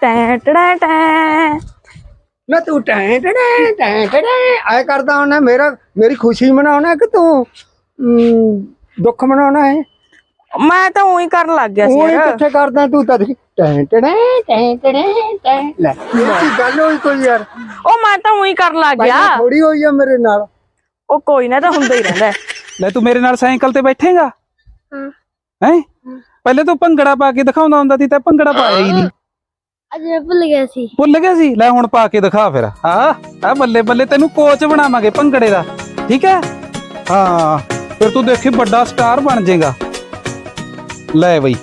ਟੈਂ ਟੜੈ ਟੈਂ। ਨਾ ਤੂੰ ਟੈਂ ਟੈਂ ਟੈਂ ਟੈਂ ਆਏ ਕਰਦਾ ਹੁੰਨਾ ਮੇਰਾ ਮੇਰੀ ਖੁਸ਼ੀ ਮਨਾਉਣਾ ਕਿ ਤੂੰ ਅਮ, ਦੁੱਖ ਮਨਾਉਣਾ ਹੈ? ਮੈਂ ਤਾਂ ਉਹੀ ਕਰਨ ਲੱਗ ਗਿਆ ਸੀ ਉਹ ਯਾਰ। ਕਿੱਥੇ ਕਰਦਾ ਤੂੰ ਤਾਂ ਦੇਖੀ। ਟੈਂ ਟੈਂ ਟੈਂ ਟੈਂ ਟੈਂ। ਲੈ ਇਹ ਕੀ ਗੱਲ ਹੋਈ ਕੋਈ ਯਾਰ? ਉਹ ਮੈਂ ਤਾਂ ਉਹੀ ਕਰਨ ਲੱਗ ਗਿਆ। ਪਹਿਲਾਂ ਥੋੜੀ ਹੋਈ ਆ ਮੇਰੇ ਨਾਲ। ਉਹ ਕੋਈ ਨਾ ਇਹ ਤਾਂ ਹੁੰਦਾ ਹੀ ਰਹਿੰਦਾ ਹੈ। ਲੈ ਤੂੰ ਮੇਰੇ ਨਾਲ ਸਾਈਕਲ ਤੇ ਬੈਠੇਗਾ? ਹਾਂ। ਹੈ? ਪਹਿਲੇ ਤੂੰ ਭੰਗੜਾ ਪਾ ਕੇ ਦਿਖਾਉਂਦਾ ਹੁੰਦਾ ਸੀ ਤਾਂ ਭੰਗੜਾ ਪਾਇਆ ਹੀ ਨਹੀਂ। ਅੱਜ ਮੈਂ ਭੁੱਲ ਗਿਆ ਸੀ। ਭੁੱਲ ਗਿਆ ਸੀ? ਲੈ ਹੁਣ ਪਾ ਕੇ ਦਿਖਾ ਫਿਰ। ਹਾਂ ਆ ਬੱਲੇ ਬੱਲੇ ਤੈਨੂੰ ਕੋਚ ਬਣਾਵਾਂਗੇ ਭੰਗੜੇ ਦਾ। ਠੀਕ ਹੈ? ਹਾਂ ਫਿਰ ਤੂੰ ਦੇਖੀ ਵੱਡਾ ਸਟਾਰ ਬਣ ਜਾਏਗਾ। ਲੈ ਬਈ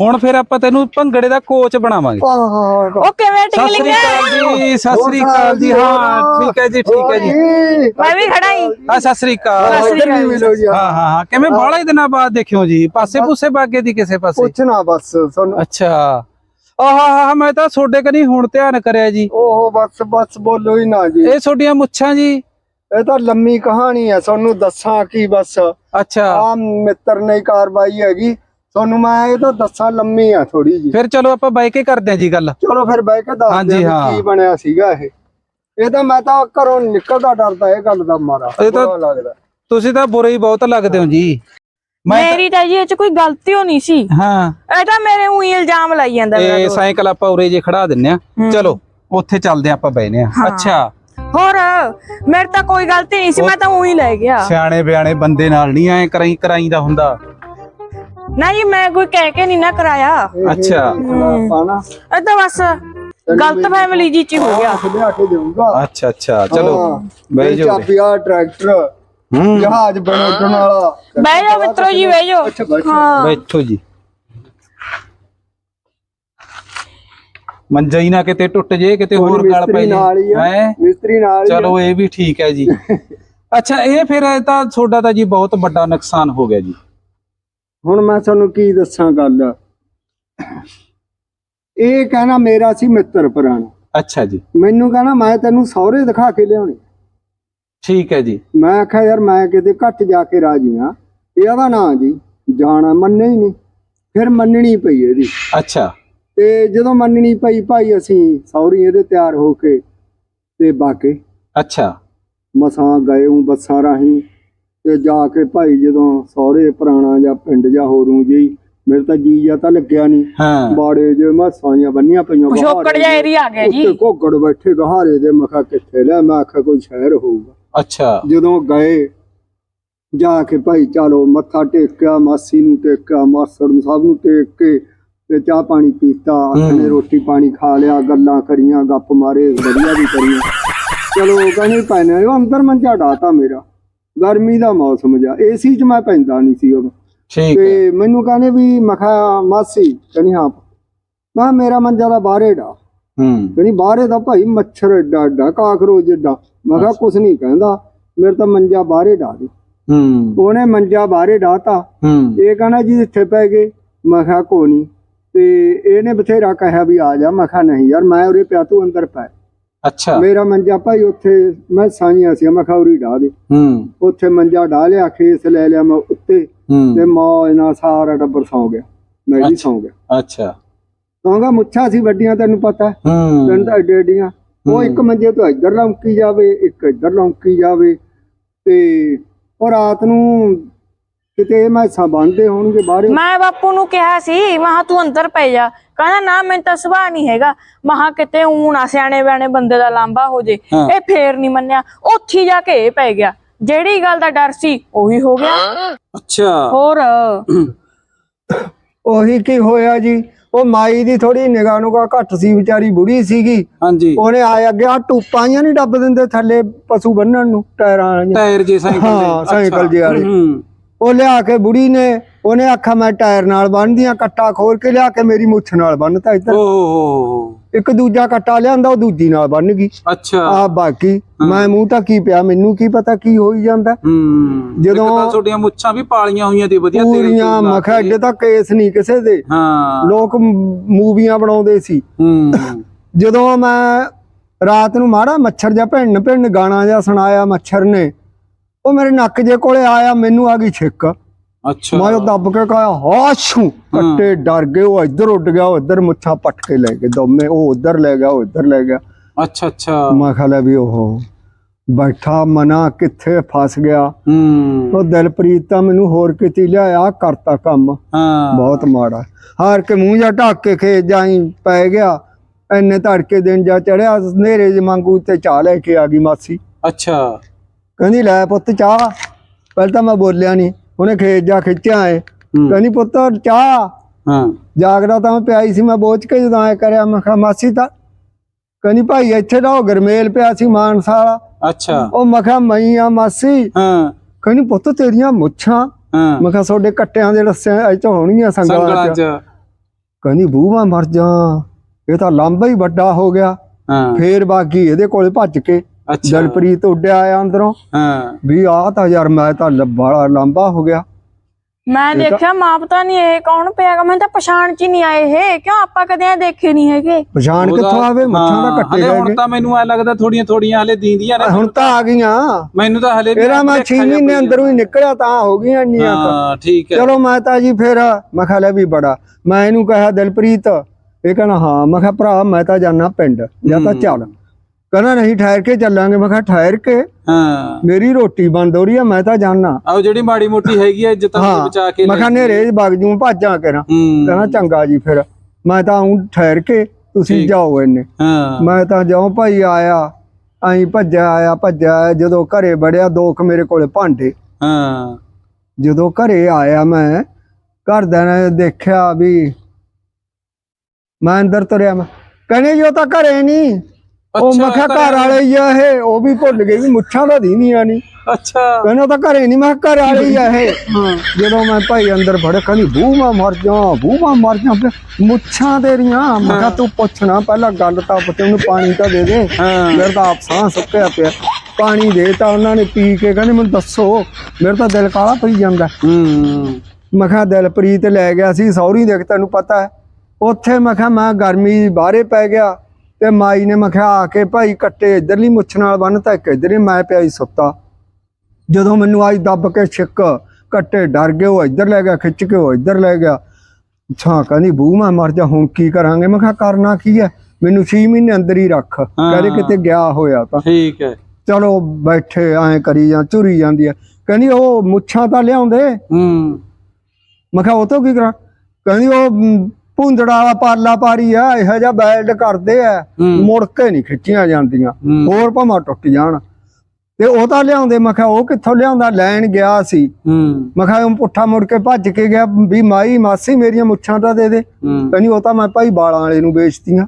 ਹੁਣ ਫਿਰ ਆਪਾਂ ਤੈਨੂੰ ਭੰਗੜੇ ਦਾ ਕੋਚ ਬਣਾਵਾਂਗੇ। ਆਹ ਉਹ ਕਿਵੇਂ ਸਤਿ ਸ੍ਰੀ ਟਿਕਲਿੰਗ ਅਕਾਲ ਜੀ ਸਤਿ ਸ੍ਰੀ ਅਕਾਲ ਜੀ। ਹਾਂ ਠੀਕ ਹੈ ਜੀ ਠੀਕ ਹੈ ਜੀ। ਮੈਂ ਵੀ ਖੜਾ ਹੀ। ਹਾਂ ਸਤਿ ਸ੍ਰੀ ਅਕਾਲ। ਹਾਂ ਹਾਂ ਹਾਂ। ਕਿਵੇਂ ਬਾਹਲਾ ਹੀ ਦਿਨਾਂ ਬਾਅਦ ਦੇਖਿਓ ਜੀ। ਪਾਸੇ ਪੂਸੇ ਬਾਗੇ ਦੀ ਕਿਸੇ ਪਾਸੇ? ਪੁੱਛਣਾ ਬਸ ਤੁਹਾਨੂੰ। ਅੱਛਾ। ਆਹ ਮੈਂ ਤਾਂ ਤੁਹਾਡੇ ਕਨੀ ਹੁਣ ਧਿਆਨ ਕਰਿਆ ਜੀ। ਓਹ ਬਸ ਬਸ ਬੋਲੋ ਹੀ ਨਾ ਜੀ। ਇਹ ਤੁਹਾਡੀਆਂ ਮੁੱਛਾਂ ਜੀ? ਇਹ ਤਾਂ ਲੰਮੀ ਕਹਾਣੀ ਹੈ ਤੁਹਾਨੂੰ ਦੱਸਾਂ ਕੀ ਬਸ। ਅੱਛਾ। ਆ ਮਿੱਤਰ ਨੇ ਕਾਰਵਾਈ ਹੈਗੀ ਤੁਹਾਨੂੰ ਮੈਂ ਇਹ ਤਾਂ ਦੱਸਾਂ ਲੰਮੀ ਆ ਥੋੜੀ ਜੀ। ਫਿਰ ਚਲੋ ਆਪਾਂ ਬਾਈ ਕੇ ਕਰਦੇ ਹਾਂ ਜੀ ਗੱਲ। ਚਲੋ ਫਿਰ ਬਹਿ ਕੇ ਦੱਸ ਹਾਂਜੀ, ਦੇ ਹਾਂ। ਕੀ ਬਣਿਆ ਸੀਗਾ ਇਹ। ਇਹ ਤਾਂ ਮੈਂ ਤਾਂ ਘਰੋਂ ਨਿਕਲਦਾ ਡਰਦਾ ਇਹ ਗੱਲ ਦਾ ਮਾਰਾ। ਇਹ ਤਾਂ- ਲੱਗਦਾ। ਤੁਸੀਂ ਤਾਂ ਬੁਰੇ ਹੀ ਬਹੁਤ ਲੱਗਦੇ ਹੋ ਜੀ। ਮੈਂ ਮੇਰੀ ਤਾਂ ਜੀ ਇਹ ਚ ਕੋਈ ਗਲਤੀ ਹੋਣੀ ਸੀ। ਹਾਂ। ਇਹ ਤਾਂ ਮੇਰੇ ਉਹੀ ਇਲਜ਼ਾਮ ਲਾਈ ਜਾਂਦਾ ਮੇਰਾ ਇਹ ਦੋਸਤ। ਸਾਈਕਲ ਆਪਾਂ ਉਰੇ ਜੇ ਖੜਾ ਦਿੰਨੇ ਆ। ਚਲੋ ਉੱਥੇ ਚੱਲਦੇ ਆਪਾਂ ਬੈਨੇ ਆ। ਅੱਛਾ। ਹੋਰ ਮੇਰੇ ਤਾਂ ਕੋਈ ਗਲਤੀ ਨਹੀਂ ਸੀ ਮੈਂ ਤਾਂ ਉਹੀ ਲੈ ਗਿਆ। ਸਿਆਣੇ ਬਿਆਣੇ ਬੰਦੇ ਨਾਲ ਨਹੀਂ ਐ ਕਰਾਈ ਕਰਾਈ ਦਾ ਹੁੰਦਾ। ਨਾ ਜੀ ਮੈਂ ਕੋਈ ਕਹਿ ਕੇ ਨਹੀਂ ਨਾ ਕਰਾਇਆ। ਅੱਛਾ। ਆਪਾਂ ਨਾ ਇਹ ਤਾਂ ਬਸ ਗਲਤ ਫੈਮਿਲੀ ਜੀ ਚ ਹੀ ਹੋ ਗਿਆ। ਲਿਆ ਕੇ ਦੇਊਗਾ ਅੱਛਾ ਅੱਛਾ। ਚਲੋ ਬਹਿ ਜਾਓ ਉਰੇ। ਚਾਬੀਆ ਟਰੈਕਟਰ। ਹੂੰ। ਜਹਾਜ਼ ਬਣਾਉਣ ਵਾਲਾ। ਬਹਿ ਜਾਓ ਮਿੱਤਰੋ ਜੀ ਬਹਿ ਜਾਓ ਅੱਛਾ ਬੈਠੋ। ਹਾਂ। ਬੈਠੋ ਜੀ। ਮੰਜਾ ਹੀ ਨਾ ਕਿਤੇ ਟੁੱਟ ਜੇ ਕਿਤੇ ਹੋਰ ਗਲ ਪੈ ਜੇ। ਹੈ ਮਿਸਤਰੀ ਨਾਲ। ਚਲੋ ਇਹ ਵੀ ਠੀਕ ਹੈ ਜੀ। ਅੱਛਾ ਇਹ ਫਿਰ ਇਹ ਤਾਂ ਤੁਹਾਡਾ ਤਾਂ ਜੀ ਬਹੁਤ ਵੱਡਾ ਨੁਕਸਾਨ ਹੋ ਗਿਆ ਜੀ। ਹੁਣ ਮੈਂ ਤੁਹਾਨੂੰ ਕੀ ਦੱਸਾਂ ਗੱਲ? ਇਹ ਕਹਿਣਾ ਮੇਰਾ ਸੀ ਮਿੱਤਰ ਪੁਰਾਣਾ ਅੱਛਾ ਜੀ। ਮੈਨੂੰ ਕਹਿਣਾ ਮੈਂ ਤੈਨੂੰ ਸਹੁਰੇ ਦਿਖਾ ਕੇ ਲਿਆਉਣੇ। ਠੀਕ ਹੈ ਜੀ। ਮੈਂ ਆਖਿਆ ਯਾਰ ਮੈਂ ਕਿਤੇ ਘੱਟ ਜਾ ਕੇ ਰਾਜੀ ਆ। ਇਹਦਾ ਨਾਂ ਜੀ ਜਾਣਾ ਮੰਨੇ ਹੀ ਨਹੀਂ। ਫਿਰ ਮੰਨਣੀ ਪਈ ਇਹਦੀ। ਅੱਛਾ। ਤੇ ਜਦੋਂ ਮੰਨਣੀ ਪਈ ਭਾਈ ਅਸੀਂ ਸੌਰੀ ਇਹਦੇ ਤਿਆਰ ਹੋ ਕੇ ਤੇ ਬਾਕੇ ਅੱਛਾ। ਮਸਾਂ ਗਏ ਹੂੰ ਬੱਸਾਂ ਰਾਹੀਂ ਤੇ ਜਾ ਕੇ ਭਾਈ ਜਦੋਂ ਸਹੁਰੇ ਪੁਰਾਣਾ ਜਾਂ ਪਿੰਡ ਜਾਂ ਹੋਰੂ ਜੀ ਮੇਰੇ ਤਾਂ ਜੀ ਜਾਂ ਤਾਂ ਲੱਗਿਆ ਨਹੀਂ। ਹਾਂ। ਬਾੜੇ ਜੇ ਮਸਾਂ ਜਾਂ ਬੰਨੀਆਂ ਪਈਆਂ ਪਿਛੋਕੜ ਜਿਹਾ ਏਰੀਆ ਆ ਗਿਆ ਜੀ। ਉੱਤੇ ਘੋਗੜ ਬੈਠੇ ਗਹਾਰੇ ਦੇ ਮਖਾ ਕਿੱਥੇ ਲੈ? ਮੈਂ ਆਖਿਆ ਕੋਈ ਸ਼ਹਿਰ ਹੋਊਗਾ। ਅੱਛਾ। ਜਦੋਂ ਗਏ ਜਾ ਕੇ ਭਾਈ ਚਲੋ ਮੱਥਾ ਟੇਕਿਆ ਮਾਸੀ ਨੂੰ ਟੇਕਿਆ ਮਾਸੜ ਨੂੰ ਸਭ ਨੂੰ ਟੇਕ ਕੇ ਤੇ ਚਾਹ ਪਾਣੀ ਪੀਤਾ ਆਪਣੇ ਰੋਟੀ ਪਾਣੀ ਖਾ ਲਿਆ ਗੱਲਾਂ ਕਰੀਆਂ ਗੱਪ ਮਾਰੇ ਵਧੀਆ ਵੀ ਕਰੀਆਂ ਚਲੋ ਕਹਿੰਦੇ ਪੈਨੇ ਉਹ ਅੰਦਰ ਮੰਜਾ ਡਾਤਾ ਮੇਰਾ। ਗਰਮੀ ਦਾ ਮੌਸਮ ਜਾ ਏਸੀ 'ਚ ਮੈਂ ਪੈਂਦਾ ਨਹੀਂ ਸੀ ਉਦੋਂ। ਠੀਕ ਤੇ ਮੈਨੂੰ ਕਹਿੰਦੇ ਵੀ ਮਖਾ ਮਾਸੀ ਕਹਿੰਦੀ ਹਾਂ ਮੈਂ ਮੇਰਾ ਮੰਜਾ ਦਾ ਬਾਹਰੇ ਡਾ ਹੂੰ। ਕਹਿੰਦੀ ਬਾਹਰੇ ਦਾ ਭਾਈ ਮੱਛਰ ਏਡਾ ਏਡਾ ਕਾਕਰੋਚ ਏਡਾ ਮੈਂ ਕਿਹਾ ਕੁਛ ਨਹੀਂ ਕਹਿੰਦਾ ਮੇਰੇ ਤਾਂ ਮੰਜਾ ਬਾਹਰੇ ਡਾ ਦੇ। ਹੂੰ। ਉਹਨੇ ਮੰਜਾ ਬਾਹਰੇ ਡਾਤਾ ਹੂੰ। ਇਹ ਕਹਿੰਦਾ ਜੀ ਇੱਥੇ ਪੈ ਗਏ। ਮੈਂ ਕਿਹਾ ਕੋਈ ਨਹੀਂ। ਤੇ ਇਹਨੇ ਬਥੇਰਾ ਕਹਿਆ ਵੀ ਆ ਜਾ। ਮੈਂ ਕਿਹਾ ਨਹੀਂ ਯਾਰ ਮੈਂ ਉਰੇ ਪਿਆ ਤੂੰ ਅੰਦਰ ਪੈ। ਅੱਛਾ। ਮੇਰਾ ਮੰਜਾ ਭਾਈ ਉੱਥੇ ਮੈਂ ਸਾਈਆਂ ਸੀ ਮੈਂ ਕਿਹਾ ਉਰੀ ਡਾ ਦੇ। ਹੂੰ। ਉੱਥੇ ਮੰਜਾ ਡਾ ਲਿਆ ਖੇਸ ਲੈ ਲਿਆ ਮੈਂ ਉੱਤੇ। ਤੇ ਮੌਜ ਨਾਲ ਸਾਰਾ ਟੱਬਰ ਸੌ ਗਿਆ। ਮੈਂ ਵੀ ਸੌ ਗਿਆ। ਅੱਛਾ। ਸੌਂਗਾ ਮੁੱਛਾਂ ਸੀ ਵੱਡੀਆਂ ਤੈਨੂੰ ਪਤਾ। ਹੂੰ। ਪਿੰਡ ਦਾ ਏਡੇ ਏਡੀਆਂ। ਉਹ ਇੱਕ ਮੰਜੇ ਤੋਂ ਇੱਧਰ ਲੰਕੀ ਜਾਵੇ ਇੱਕ ਇੱਧਰ ਲੰਕੀ ਜਾਵੇ। ਤੇ ਉਹ ਰਾਤ ਨੂੰ ਕਿਤੇ ਮੈਸਾਂ ਬਣਦੇ ਹੋਣਗੇ ਬਾਹਰੇ। ਮੈਂ ਬਾਪੂ ਨੂੰ ਕਿਹਾ ਸੀ ਮਹਾ ਤੂੰ ਅੰਦਰ ਪੈ ਜਾ। ਕਹਿੰਦਾ ਨਾ ਮੈਨੂੰ ਤਾਂ ਸੁਭਾਅ ਨਹੀਂ ਹੈਗਾ। ਮਹਾ ਕਿਤੇ ਊਂ ਨਾ ਸਿਆਣੇ ਬਿਆਣੇ ਬੰਦੇ ਦਾ ਲਾਂਬਾ ਹੋ ਜੇ। ਹਾਂ। ਇਹ ਫੇਰ ਨਹੀਂ ਮੰਨਿਆ। ਉੱਥੇ ਹੀ ਜਾ ਕੇ ਇਹ ਪੈ ਗਿਆ। ਜਿਹੜੀ ਗੱਲ ਦਾ ਡਰ ਸੀ ਉਹੀ ਹੋ ਗਿਆ। ਅੱਛਾ। ਹੋਰ? ਉਹੀ ਕੀ ਹੋਇਆ ਜੀ? ਉਹ ਮਾਈ ਦੀ ਥੋੜੀ ਨਿਗਾਹ ਨੂੰ ਘੱਟ ਸੀ ਵਿਚਾਰੀ ਬੁੜੀ ਸੀਗੀ। ਹਾਂਜੀ। ਉਹਨੇ ਆ ਅੱਗੇ ਆ ਟੂਪਾਂ ਨਹੀਂ ਡੱਬ ਦਿੰਦੇ ਥੱਲੇ ਪਸ਼ੂ ਬੰਨਣ ਨੂੰ ਟਾਇਰਾਂ ਵਾਲੀਆਂ। ਟਾਇਰ ਜੇ ਸਾਈਕਲ ਦੇ। ਹਾਂ ਸਾਈਕਲ ਜੇ ਵਾਲੇ। ਉਹ ਲਿਆ ਕੇ ਬੁੜੀ ਨੇ ਉਹਨੇ ਆਖਾ ਮੈਂ ਟਾਇਰ ਨਾਲ ਬੰਨਦੀਆਂ ਕੱਟਾ ਖੋਲ ਕੇ ਲਿਆ ਕੇ ਮੇਰੀ ਮੁੱਛ ਨਾਲ ਬੰਨਤਾ ਇੱਧਰ। ਓਹ ਇੱਕ ਦੂਜਾ ਕੱਟਾ ਲਿਆਂਦਾ ਉਹ ਦੂਜੀ ਨਾਲ ਬੰਨ ਗਈ। ਅੱਛਾ। ਆ ਬਾਕੀ ਮੈਂ ਮੂੰਹ ਤਾਂ ਕੀ ਪਿਆ ਮੈਨੂੰ ਕੀ ਪਤਾ ਕੀ ਹੋਈ ਜਾਂਦਾ। ਹੂੰ। ਜਦੋਂ- ਤਾਂ ਤੁਹਾਡੀਆਂ ਮੁੱਛਾਂ ਵੀ ਪਾਲੀਆਂ ਹੋਈਆਂ ਤੇ ਵਧੀਆ ਤੇਲ ਪੂਰੀਆਂ ਮਖਾ। ਅੱਡੇ ਤਾਂ। ਕੇਸ ਨਹੀਂ ਕਿਸੇ ਦੇ। ਹਾਂ। ਲੋਕ ਮੂਵੀਆਂ ਬਣਾਉਂਦੇ ਸੀ। ਹੂੰ। ਜਦੋਂ ਮੈਂ ਰਾਤ ਨੂੰ ਮਾੜਾ ਮੱਛਰ ਜਾਂ ਭਿੰਨ ਭਿੰਨ ਗਾਣਾ ਜਾਂ ਸੁਣਾਇਆ ਮੱਛਰ ਨੇ ਉਹ ਮੇਰੇ ਨੱਕ ਜੇ ਕੋਲੇ ਆਇਆ ਮੈਨੂੰ ਆ ਗਈ ਛਿੱਕ। ਅੱਛਾ। ਮੈਂ ਉਹ ਦੱਬ ਕੇ ਕਹਾ ਹਾਸ਼ੂ ਕੱਟੇ ਡਰ ਗਏ ਉਹ ਇੱਧਰ ਉੱਡ ਗਿਆ ਉਹ ਇੱਧਰ ਮੁੱਛਾਂ ਪੱਟ ਕੇ ਲੈ ਗਏ ਦੋਵੇਂ ਉਹ ਉੱਧਰ ਲੈ ਗਿਆ ਉਹ ਇੱਧਰ ਲੈ ਗਿਆ। ਅੱਛਾ ਅੱਛਾ। ਮੈਂ ਖਾ ਲਿਆ ਵੀ ਉਹ ਬੈਠਾ ਮਨਾ ਕਿੱਥੇ ਫਸ ਗਿਆ। ਹੂੰ। ਉਹ ਦਿਲਪ੍ਰੀਤ ਤਾਂ ਮੈਨੂੰ ਹੋਰ ਕਿਤੇ ਲਿਆਇਆ ਕਰਤਾ ਕੰਮ। ਹਾਂ। ਬਹੁਤ ਮਾੜਾ। ਹਾਰ ਕੇ ਮੂੰਹ ਜਾ ਢੱਕ ਕੇ ਖੇਤ ਜਾਈ ਪੈ ਗਿਆ। ਐਨੇ ਧੜਕੇ ਦਿਨ ਜਾ ਚੜਿਆ ਹਨੇਰੇ ਜੇ ਮੰਗੂ ਤੇ ਚਾਹ ਲੈ ਕੇ ਆ ਗਈ ਮਾਸੀ। ਅੱਛਾ। ਕਹਿੰਦੀ ਲੈ ਪੁੱਤ ਚਾਹ। ਪਹਿਲਾਂ ਤਾਂ ਮੈਂ ਬੋਲਿਆ ਨਹੀਂ ਉਹਨੇ ਖੇਤ ਜਾ ਖਿੱਚਿਆ ਏ। ਕਹਿੰਦੀ ਪੁੱਤ ਚਾਹ। ਹਾਂ। ਜਾਗਦਾ ਤਾਂ ਪਿਆਈ ਸੀ ਮੈਂ ਬੋਝ ਕੇ ਜਦੋਂ ਐ ਕਰਿਆ ਮੈਂ ਕਿਹਾ ਮਾਸੀ ਤਾਂ ਕਹਿੰਦੀ ਭਾਈ ਇੱਥੇ ਦਾ ਉਹ ਗਰਮੇਲ ਪਿਆ ਸੀ ਮਾਨਸਾ ਵਾਲਾ। ਅੱਛਾ। ਉਹ ਮੈਂ ਕਿਹਾ ਮੈਂ ਆ ਮਾਸੀ। ਹਾਂ। ਕਹਿੰਦੀ ਪੁੱਤ ਤੇਰੀਆਂ ਮੁੱਛਾਂ? ਮੈਂ ਕਿਹਾ ਤੁਹਾਡੇ ਕੱਟਿਆਂ ਦੇ ਰੱਸਿਆਂ ਐ ਚ ਹੋਣਗੀਆਂ ਸੰਗਲਾਂ ਚ। ਕਹਿੰਦੀ ਬੂ ਮੈਂ ਮਰ ਜਾ। ਇਹ ਤਾਂ ਲੰਬਾ ਹੀ ਵੱਡਾ ਹੋ ਗਿਆ। ਫੇਰ ਬਾਕੀ ਇਹਦੇ ਕੋਲੇ ਭੱਜ ਕੇ ਦਲਪ੍ਰੀਤ ਉੱਡਿਆ ਆਇਆ ਅੰਦਰੋਂ। ਹਾਂ। ਵੀ ਆਹ ਤਾਂ ਯਾਰ ਮੈਂ ਤਾਂ ਬੜਾ ਲੰਬਾ ਹੋ ਗਿਆ। ਮੈਂ ਦੇਖਿਆ ਮਾਂ ਪਤਾ ਨਹੀਂ ਇਹ ਕੌਣ ਪਿਆਗਾ ਮੈਨੂੰ ਤਾਂ ਪਛਾਣ ਚ ਹੀ ਨਹੀਂ ਆਏ ਇਹ। ਕਿਉਂ ਆਪਾਂ ਕਦੇ ਇਹ ਦੇਖੇ ਨਹੀਂ ਹੈਗੇ? ਪਛਾਣ ਕਿੱਥੋਂ ਆਵੇ? ਮੁੱਛਾਂ ਦਾ ਕੱਟੇ ਹਲੇ ਰਹਿ ਹੁਣ ਗਏ। ਤਾਂ ਮੈਨੂੰ ਐ ਲੱਗਦਾ ਥੋੜੀਆਂ ਥੋੜੀਆਂ ਹਲੇ ਦੀਂਦੀਆਂ ਨੇ। ਹੁਣ ਤਾਂ ਆ ਗਈਆਂ। ਮੈਨੂੰ ਤਾਂ ਹਲੇ ਵੀ ਇਹਦਾ ਮੈਂ ਦੇਖਿਆ 6 ਜਿਹਾ ਮਹੀਨੇ ਅੰਦਰੋਂ ਹੀ ਨਿਕਲਿਆ ਤਾਂ ਹੋ ਗਈਆਂ ਇੰਨੀਆਂ। ਹਾਂ ਠੀਕ ਹੈ। ਚਲੋ ਮੈਂ ਤਾਂ ਜੀ ਫਿਰ ਮੈਂ ਕਿਹਾ ਲੈ ਵੀ ਬੜਾ। ਮੈਂ ਇਹਨੂੰ ਕਿਹਾ ਦਿਲਪ੍ਰੀਤ। ਇਹ ਕਹਿੰਦਾ ਹਾਂ। ਮੈਂ ਕਿਹਾ ਭਰਾ ਮੈਂ ਤਾਂ ਜਾਣਾ ਪਿੰਡ। ਜਾਂ ਤਾਂ ਚੱਲ। ਕਹਿੰਦਾ ਨਹੀਂ ਠਹਿਰ ਕੇ ਚੱਲਾਂਗੇ। ਮੈਂ ਕਿਹਾ ਠਹਿਰ ਕੇ? ਹਾਂ। ਮੇਰੀ ਰੋਟੀ ਬੰਦ ਹੋ ਰਹੀ ਆ ਮੈਂ ਤਾਂ ਜਾਣਾ। ਆਹ ਜਿਹੜੀ ਮਾੜੀ ਮੋਟੀ ਹੈਗੀ ਆ ਇੱਜ਼ਤ ਨੂੰ ਬਚਾ ਕੇ ਮੈਂ ਕਿਹਾ ਨੇਰੇ ਵਗ ਜੂ ਭਾਜਾਂ ਕਰਾਂ। ਕਹਿੰਦਾ ਚੰਗਾ ਜੀ ਫਿਰ। ਮੈਂ ਤਾਂ ਹੂੰ ਠਹਿਰ ਕੇ ਤੁਸੀਂ। ਜਾਓ ਇੰਨੇ ਹਾਂ। ਮੈਂ ਤਾਂ ਜਿਉਂ ਭਾਈ ਆਇਆ ਐਂ ਭੱਜਿਆ ਆਇਆ ਭੱਜਿਆ। ਜਦੋਂ ਘਰੇ ਵੜਿਆ ਦੋ ਕੁ ਮੇਰੇ ਕੋਲੇ ਭਾਂਡੇ। ਹਾਂ। ਜਦੋਂ ਘਰੇ ਆਇਆ ਮੈਂ ਘਰਦਿਆਂ ਨੇ ਦੇਖਿਆ ਵੀ ਮੈਂ ਅੰਦਰ ਤੁਰਿਆ ਮੈਂ ਕਹਿੰਦੇ ਜੀ ਤਾਂ ਘਰੇ ਨਹੀਂ। ਉਹ ਮੈਂ ਕਿਹਾ ਘਰੇ ਵਾਲੇ ਹੀ ਆ ਇਹ ਉਹ ਵੀ ਭੁੱਲ ਗਏ ਵੀ ਮੁੱਛਾਂ ਦਾ ਦੀਨੀਆਂ ਨਹੀਂ ਅੱਛਾ। ਕਹਿੰਦਾ ਤਾਂ ਘਰੇ ਨਹੀਂ ਮੈਂ ਘਰ ਵਾਲੇ ਹੀ ਆ ਇਹ। ਜਦੋਂ ਮੈਂ ਭਾਈ ਅੰਦਰ ਵੜਿਆ ਕਹਿੰਦੀ ਬੂ ਮੈਂ ਮਰ ਜਾ ਬੂ ਮੈਂ ਮਰ ਜਾ ਮੁੱਛਾਂ ਤੇਰੀਆਂ। ਮੈਂ ਕਿਹਾ ਤੂੰ ਪੁੱਛਣਾ ਪਹਿਲਾਂ ਗੱਲ ਤਾਂ ਪੁੱਛ ਉਹਨੂੰ ਪਾਣੀ ਤਾਂ ਦੇ ਦੇ। ਮੇਰੇ ਤਾਂ ਆਪ ਸਾਹ ਸੁੱਕਿਆ ਪਿਆ। ਪਾਣੀ ਦੇ ਤਾਂ ਉਹਨਾਂ ਨੇ ਪੀ ਕੇ ਕਹਿੰਦੇ ਮੈਨੂੰ ਦੱਸੋ ਮੇਰੇ ਤਾਂ ਦਿਲ ਕਾਲਾ ਪਈ ਜਾਂਦਾ। ਹੂੰ। ਮੈਂ ਕਿਹਾ ਦਿਲਪ੍ਰੀਤ ਲੈ ਗਿਆ ਸੀ ਸੌਰੀ ਦੇਖ ਤੈਨੂੰ ਪਤਾ ਹੈ। ਉੱਥੇ ਮੈਂ ਕਿਹਾ ਮੈਂ ਗਰਮੀ ਬਾਹਰੇ ਪੈ ਗਿਆ। ਤੇ ਮਾਈ ਨੇ ਮੈਂ ਕਿਹਾ ਆ ਕੇ ਭਾਈ ਕੱਟੇ ਇਧਰਲੀ ਮੁੱਛ ਨਾਲ ਬੰਨਤਾ ਇੱਕ ਇਧਰ ਹੀ ਮੈਂ ਪਿਆ ਸੀ ਸੁੱਤਾ। ਜਦੋਂ ਮੈਨੂੰ ਆਈ ਦੱਬ ਕੇ ਛਿੱਕ ਕੱਟੇ ਡਰ ਗਏ ਉਹ ਇੱਧਰ ਲੈ ਗਿਆ ਖਿੱਚ ਕੇ ਉਹ ਇੱਧਰ ਲੈ ਗਿਆ। ਅੱਛਾ ਕਹਿੰਦੀ ਬੂ ਮੈਂ ਮਰ ਜਾ ਹੁਣ ਕੀ ਕਰਾਂਗੇ? ਮੈਂ ਕਿਹਾ ਕਰਨਾ ਕੀ ਹੈ? ਮੈਨੂੰ 6 ਮਹੀਨੇ ਅੰਦਰ ਹੀ ਰੱਖ। ਕਹਿੰਦੇ ਕਿਤੇ ਗਿਆ ਹੋਇਆ ਤਾਂ। ਠੀਕ ਹੈ। ਚਲੋ ਬੈਠੇ ਐਂ ਕਰੀ ਜਾਂ ਝੁਰੀ ਜਾਂਦੀ ਹੈ। ਕਹਿੰਦੀ ਉਹ ਮੁੱਛਾਂ ਤਾਂ ਲਿਆਉਂਦੇ? ਹੂੰ। ਮੈਂ ਕਿਹਾ ਉਹ ਤੋਂ ਕੀ ਕਰਾਂ? ਕਹਿੰਦੀ ਉਹ ਭੁੰਦੜਾ ਵਾਲਾ ਪਾਲਾ ਪਾਰੀ ਆ ਇਹੋ ਜਿਹਾ ਬੈਲਡ ਕਰਦੇ ਆ। ਮੁੜ ਕੇ ਨਹੀਂ ਖਿੱਚੀਆਂ ਜਾਂਦੀਆਂ। ਹੋਰ ਭਾਵੇਂ ਟੁੱਟ ਜਾਣ। ਤੇ ਉਹ ਤਾਂ ਲਿਆਉਂਦੇ ਮੈਂ ਕਿਹਾ ਉਹ ਕਿੱਥੋਂ ਲਿਆਉਂਦਾ ਲੈਣ ਗਿਆ ਸੀ। ਮੈਂ ਕਿਹਾ ਉਹ ਪੁੱਠਾ ਮੁੜ ਕੇ ਭੱਜ ਕੇ ਗਿਆ ਵੀ ਮਾਈ ਮਾਸੀ ਮੇਰੀਆਂ ਮੁੱਛਾਂ ਤਾਂ ਦੇ ਦੇ। ਕਹਿੰਦੀ ਉਹ ਤਾਂ ਮੈਂ ਭਾਈ ਬਾਲਾਂ ਵਾਲੇ ਨੂੰ ਵੇਚਤੀਆਂ।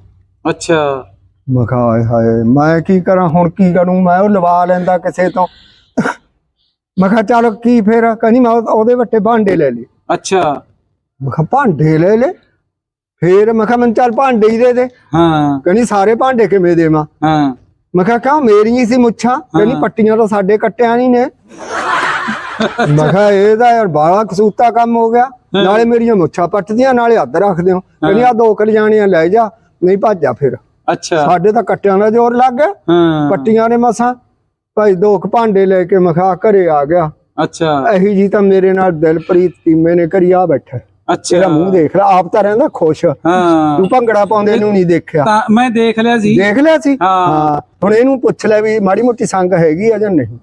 ਅੱਛਾ। ਮੈਂ ਕਿਹਾ ਹਾਏ ਹਾਏ ਮੈਂ ਕੀ ਕਰਾਂ ਹੁਣ ਕੀ ਕਰੂੰ? ਮੈਂ ਉਹ ਲਵਾ ਲੈਂਦਾ ਕਿਸੇ ਤੋਂ। ਮੈਂ ਕਿਹਾ ਚੱਲ ਕੀ ਫੇਰ? ਕਹਿੰਦੀ ਮੈਂ ਉਹ- ਉਹਦੇ ਵੱਟੇ ਭਾਂਡੇ ਲੈ ਲਏ। ਅੱਛਾ। ਮੈਂ ਕਿਹਾ ਭਾਂਡੇ ਲੈ ਲੈ ਫੇਰ ਮੈਂ ਕਿਹਾ ਮੈਨੂੰ ਚੱਲ ਭਾਂਡੇ ਹੀ ਦੇ ਦੇ। ਹਾਂ। ਕਹਿੰਦੀ ਸਾਰੇ ਭਾਂਡੇ ਕਿਵੇਂ ਦੇਵਾਂ? ਹਾਂ। ਮੈਂ ਕਿਹਾ ਕਿਉਂ? ਮੇਰੀਆਂ ਹੀ ਸੀ ਮੁੱਛਾਂ। ਕਹਿੰਦੀ ਪੱਟੀਆਂ ਤਾਂ ਸਾਡੇ ਕੱਟਿਆਂ ਨਹੀਂ ਨੇ। ਮੈਂ ਕਿਹਾ ਇਹਦਾ ਯਾਰ ਬਾਲਾ ਕਸੂਤਾ ਕੰਮ ਹੋ ਗਿਆ। ਨਾਲੇ ਮੇਰੀਆਂ ਮੁੱਛਾਂ ਪੱਟਦੀਆਂ ਨਾਲੇ ਹੱਥ ਰੱਖਦੇ ਹੋ ਕਹਿੰਦੀ ਆ ਦੋ ਕਲ ਜਾਣੀਆਂ ਲੈ ਜਾ ਨਹੀਂ ਭੱਜਾ ਫਿਰ। ਅੱਛਾ। ਸਾਡੇ ਤਾਂ ਕੱਟਿਆਂ ਦਾ ਜ਼ੋਰ ਲੱਗ ਗਿਆ। ਪੱਟੀਆਂ ਨੇ ਮਸਾਂ। ਭਾਈ ਦੋ ਕੁ ਭਾਂਡੇ ਲੈ ਕੇ ਮੈਂ ਕਿਹਾ ਘਰੇ ਆ ਗਿਆ। ਅੱਛਾ। ਇਹੀ ਜੀ ਤਾਂ ਮੇਰੇ ਨਾਲ ਦਿਲਪ੍ਰੀਤ ਕੀਮੇ ਨੇ ਕਰੀ ਆ ਬੈਠਾ। ਅੱਛਾ। ਤੇਰਾ ਮੂੰਹ ਦੇਖ ਲੈ ਆਪ ਤਾਂ ਰਹਿੰਦਾ ਖੁਸ਼। ਹਾਂ। ਤੂੰ ਭੰਗੜਾ ਪਾਉਂਦੇ ਨੂੰ ਨਹੀਂ ਦੇਖਿਆ। ਤਾਂ ਮੈਂ ਦੇਖ ਲਿਆ ਸੀ। ਦੇਖ ਲਿਆ ਸੀ? ਹਾਂ। ਹੁਣ ਇਹਨੂੰ ਪੁੱਛ ਲੈ ਵੀ ਮਾੜੀ ਮੋਟੀ ਸੰਗ ਹੈਗੀ ਆ ਜਾਂ ਨਹੀਂ?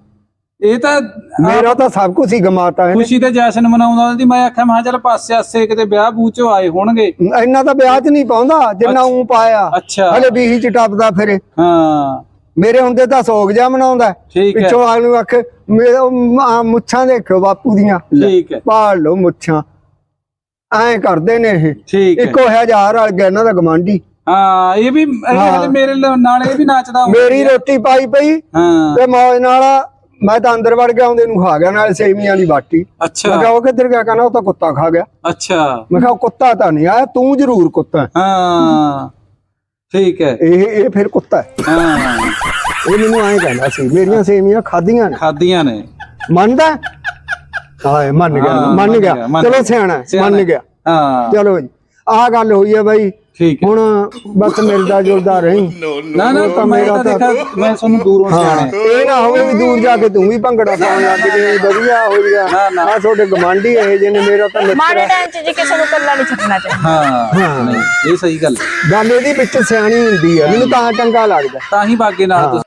ਇਹ ਤਾਂ ਮੇਰਾ ਤਾਂ ਸਭ ਕੁਝ ਹੀ ਗਮਾਤਾ ਇਹਨੇ ਖੁਸ਼ੀ ਤੇ ਜਸ਼ਨ ਮਨਾਉਂਦਾ ਸੀ। ਮੈਂ ਆਖਿਆ ਮੈਂ ਚੱਲ ਪਾਸੇ ਆਸੇ ਕਿਤੇ ਵਿਆਹ ਬੂਚੋ ਆਏ ਹੋਣਗੇ। ਇੰਨਾ ਤਾਂ ਵਿਆਹ 'ਚ ਨਹੀਂ ਪਾਉਂਦਾ ਜਿੰਨਾ ਉਹ ਪਾਇਆ। ਅੱਛਾ। ਹਲੇ ਵੀਹੀ ਚ ਟੱਪਦਾ ਫਿਰੇ। ਹਾਂ। ਮੇਰੇ ਹੁੰਦੇ ਤਾਂ ਸੋਗ ਜਾ ਮਨਾਉਂਦਾ ਹੈ। ਪਿੱਛੋਂ ਨੂੰ ਆਖ ਮੇਰੇ ਮੁੱਛਾਂ ਦੇਖੋ ਬਾਪੂ ਦੀਆਂ। ਠੀਕ ਹੈ। ਪਾਲ ਲੋ ਮੁੱਛਾਂ। ਐਂ ਕਰਦੇ ਨੇ ਇਹ। ਠੀਕ ਹੈ। ਇੱਕੋ ਹਜ਼ਾਰ ਵਾਲ ਗਿਆ ਇਹਨਾਂ ਦਾ ਗਮਾਂਡੀ ਹਾਂ ਇਹ ਵੀ ਇਹ ਮੇਰੇ ਲ- ਨਾਲ ਇਹ ਵੀ ਨੱਚਦਾ ਹੁੰਦਾ ਮੇਰੀ ਰੋਟੀ ਪਾਈ ਪਈ ਹਾਂ। ਤੇ ਮੌਜ ਨਾਲ ਮੈਂ ਤਾਂ ਅੰਦਰ ਵੜ ਗਿਆ ਉਹਦੇ ਨੂੰ ਖਾ ਗਿਆ ਨਾਲ ਸੇਵੀਆਂ ਦੀ ਬਾਟੀ। ਮੈਂ ਅੱਛਾ ਕਿਹਾ ਉਹ ਕਿੱਧਰ ਗਿਆ? ਕਹਿੰਦਾ ਉਹ ਤਾਂ ਕੁੱਤਾ ਖਾ ਗਿਆ। ਅੱਛਾ। ਮੈਂ ਕਿਹਾ ਉਹ ਕੁੱਤਾ ਤਾਂ ਨਹੀਂ ਆਇਆ ਤੂੰ ਜ਼ਰੂਰ ਕੁੱਤਾ ਹੈ। ਹਾਂ। ਠੀਕ ਹੈ। ਇਹ ਇਹ ਫਿਰ ਕੁੱਤਾ ਹੈ। ਹਾਂ। ਇਹ ਮੈਨੂੰ ਐਂ ਕਹਿੰਦਾ ਸੀ ਮੇਰੀਆਂ ਸੇਵੀਆਂ ਖਾਧੀਆਂ ਨੇ। ਖਾਦੀਆਂ ਨੇ। ਮੰਨਦਾ ਹਾਏ ਮੰਨ ਗਿਆ ਹਾਂ, ਮੰਨ ਮੰਨ ਗਿਆ। ਗਿਆ, ਮੰਨ ਚਲੋ ਗਿਆ। ਸਿਆਣਾ ਹੈ, ਸਿਆਣਾ ਮੰਨ ਹੈ। ਗਿਆ। ਹਾਂ। ਚਲੋ ਜੀ ਆਹ ਗੱਲ ਹੋਈ ਹੈ ਬਾਈ। ਠੀਕ ਹੈ। ਹੁਣ ਬਸ ਮਿਲਦਾ ਜੁਲਦਾ ਰਹੀ। ਨਾ ਨਾ ਤਾਂ ਮੈਂ ਮੇਰਾ ਤਾਂ ਦੇਖਾ ਮੈਂ ਤੁਹਾਨੂੰ ਦੂਰੋਂ ਸਿਆਣਾ ਇਹ ਨਾ ਹੋਵੇ ਵੀ ਦੂਰ ਜਾ ਕੇ ਤੂੰ ਵੀ ਭੰਗੜਾ ਪਾਉਣ ਲੱਗ ਜੇ ਵਧੀਆ ਹੋ ਗਿਆ ਨਾ, ਨਾ। ਆ ਤੁਹਾਡੇ ਗਵਾਂਢੀ ਇਹ ਜਿਹਨੇ ਮੇਰਾ ਤਾਂ ਮਾੜੇ ਮਿੱਤਰ ਟਾਈਮ 'ਚ ਜੀ ਕਿਸੇ ਨੂੰ ਕੱਲਾ ਨਹੀਂ ਛੱਡਣਾ ਚਾਹੀਦਾ। ਹਾਂ ਨਹੀਂ ਇਹ ਸਹੀ ਗੱਲ ਹੈ। ਗੱਲ ਇਹਦੀ ਵਿੱਚ ਸਿਆਣੀ ਹੁੰਦੀ ਹੈ ਮੈਨੂੰ ਤਾਂ ਚੰਗਾ ਲੱਗਦਾ। ਤਾਂ ਹੀ ਬਾਗੇ ਨਾਲ ਤੁਸੀਂ